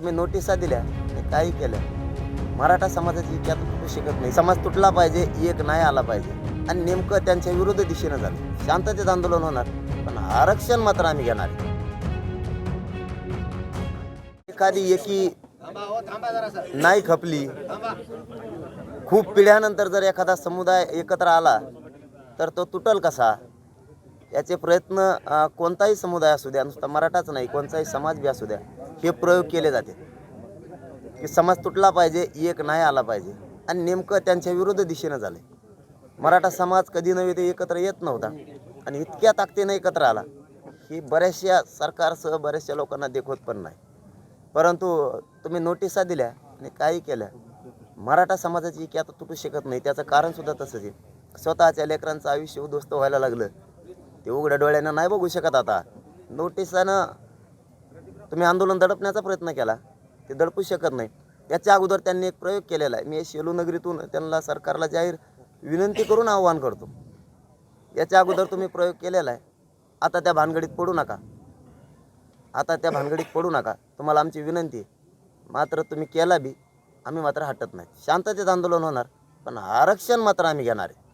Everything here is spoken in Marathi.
तुम्ही नोटिसा दिल्या आणि काही केलं. मराठा समाजाची इच्छा तुटू शकत नाही. समाज तुटला पाहिजे एक नाही आला पाहिजे. आणि नेमकं त्यांच्या विरुद्ध दिशेनं झालं शांततेत आंदोलन होणार पण आरक्षण मात्र आम्ही घेणार एखादी एकी नाही खपली खूप पिढ्यानंतर जर एखादा समुदाय एकत्र आला तर तो तुटल कसा? याचे प्रयत्न कोणताही समुदाय असू द्या नुसता मराठाच नाही कोणताही समाज बी असू द्या. हे प्रयोग केले जाते. की समाज तुटला पाहिजे एक नाही आला पाहिजे. आणि नेमकं त्यांच्या विरुद्ध दिशेनं झालं मराठा समाज कधी नव्हे ते एकत्र येत नव्हता. आणि इतक्या ताकदीनं एकत्र आला ही बऱ्याचशा सरकारसह बऱ्याचशा लोकांना देखवत पण नाही. परंतु तुम्ही नोटिसा दिल्या आणि काही केल्या. मराठा समाजाची की आता तुटू शकत नाही त्याचं कारणसुद्धा तसंच आहे. स्वतःच्या लेकरांचं आयुष्य उद्ध्वस्त व्हायला लागलं. ते उघड्या डोळ्यानं नाही बघू शकत आता. नोटिसानं तुम्ही आंदोलन दडपण्याचा प्रयत्न केला. ते दडपू शकत नाही त्याच्या अगोदर त्यांनी एक प्रयोग केलेला आहे. मी शेलू नगरीतून त्यांना सरकारला जाहीर विनंती करून आव्हान करतो. याच्या अगोदर तुम्ही प्रयोग केलेला आहे. आता त्या भानगडीत पडू नका. आता त्या भानगडीत पडू नका. तुम्हाला आमची विनंती आहे. मात्र तुम्ही केला बी आम्ही मात्र हटत नाही. शांततेत आंदोलन होणार पण आरक्षण मात्र आम्ही घेणार आहे.